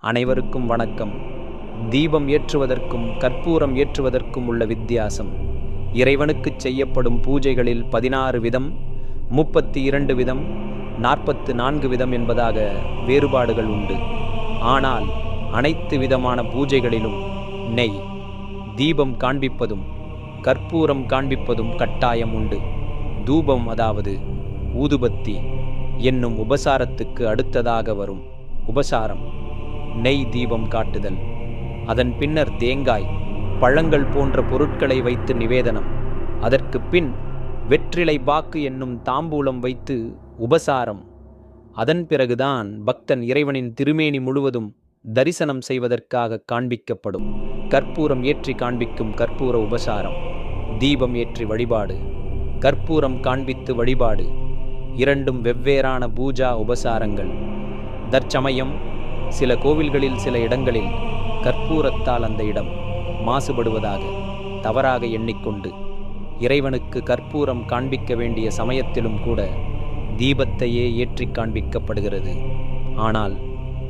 அனைவருக்கும் வணக்கம். தீபம் ஏற்றுவதற்கும் கற்பூரம் ஏற்றுவதற்கும் உள்ள வித்தியாசம். இறைவனுக்குச் செய்யப்படும் பூஜைகளில் பதினாறு விதம் முப்பத்தி இரண்டு விதம் நாற்பத்து நான்கு விதம் என்பதாக வேறுபாடுகள் உண்டு. ஆனால் அனைத்து விதமான பூஜைகளிலும் நெய் தீபம் காண்பிப்பதும் கற்பூரம் காண்பிப்பதும் கட்டாயம் உண்டு. தூபம் அதாவது ஊதுபத்தி என்னும் உபசாரத்துக்கு அடுத்ததாக வரும் உபசாரம். நெய் தீபம் காட்டுதல். அதன் பின்னர் தேங்காய் பழங்கள் போன்ற பொருட்களை வைத்து நிவேதனம். அதற்கு பின் வெற்றிலை பாக்கு என்னும் தாம்பூலம் வைத்து உபசாரம். அதன் பிறகுதான் பக்தன் இறைவனின் திருமேனி முழுவதும் தரிசனம் செய்வதற்காக காண்பிக்கப்படும். கற்பூரம் ஏற்றி காண்பிக்கும் கற்பூர உபசாரம். தீபம் ஏற்றி வழிபாடு. கற்பூரம் காண்பித்து வழிபாடு. இரண்டும் வெவ்வேறான பூஜா உபசாரங்கள். தற்சமயம் சில கோவில்களில் சில இடங்களில் கற்பூரத்தால் அந்த இடம் மாசுபடுவதாக தவறாக எண்ணிக்கொண்டு இறைவனுக்கு கற்பூரம் காண்பிக்க வேண்டிய சமயத்திலும் கூட தீபத்தையே ஏற்றி காண்பிக்கப்படுகிறது. ஆனால்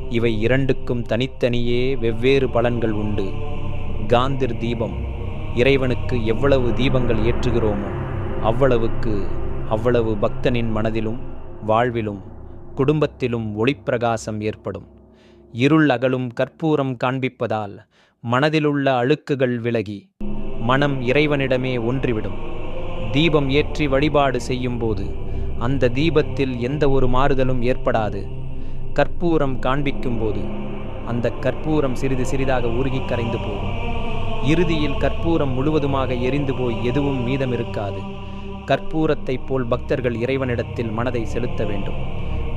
இவை இரண்டுக்கும் தனித்தனியே வெவ்வேறு பலன்கள் உண்டு. காந்திர் தீபம் இறைவனுக்கு எவ்வளவு தீபங்கள் ஏற்றுகிறோமோ அவ்வளவுக்கு அவ்வளவு பக்தனின் மனதிலும் வாழ்விலும் குடும்பத்திலும் ஒளிப்பிரகாசம் ஏற்படும். இருள் அகலும் கற்பூரம் காண்பிப்பதால் மனதிலுள்ள அழுக்குகள் விலகி மனம் இறைவனிடமே ஒன்றிவிடும். தீபம் ஏற்றி வழிபாடு செய்யும்போது அந்த தீபத்தில் எந்த ஒரு மாறுதலும் ஏற்படாது. கற்பூரம் காண்பிக்கும்போது அந்த கற்பூரம் சிறிது சிறிதாக உருகி கரைந்து போகும். இறுதியில் கற்பூரம் முழுவதுமாக எரிந்து போய் எதுவும் மீதம் இருக்காது கற்பூரத்தைப் போல் பக்தர்கள் இறைவனிடத்தில் மனதை செலுத்த வேண்டும்.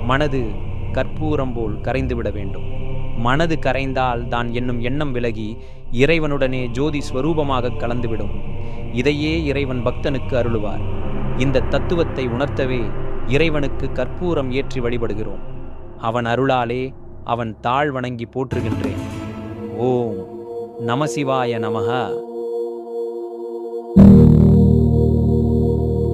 மனது கற்பூரம் போல் கரைந்துவிட வேண்டும். மனது கரைந்தால் தான் என்னும் எண்ணம் விலகி இறைவனுடனே ஜோதி ஸ்வரூபமாக கலந்துவிடும். இதையே இறைவன் பக்தனுக்கு அருளுவார். இந்த தத்துவத்தை உணர்த்தவே இறைவனுக்கு கற்பூரம் ஏற்றி வழிபடுகிறோம். அவன் அருளாலே அவன் தாழ் வணங்கி போற்றுகின்றேன். ஓம் நமசிவாய நமக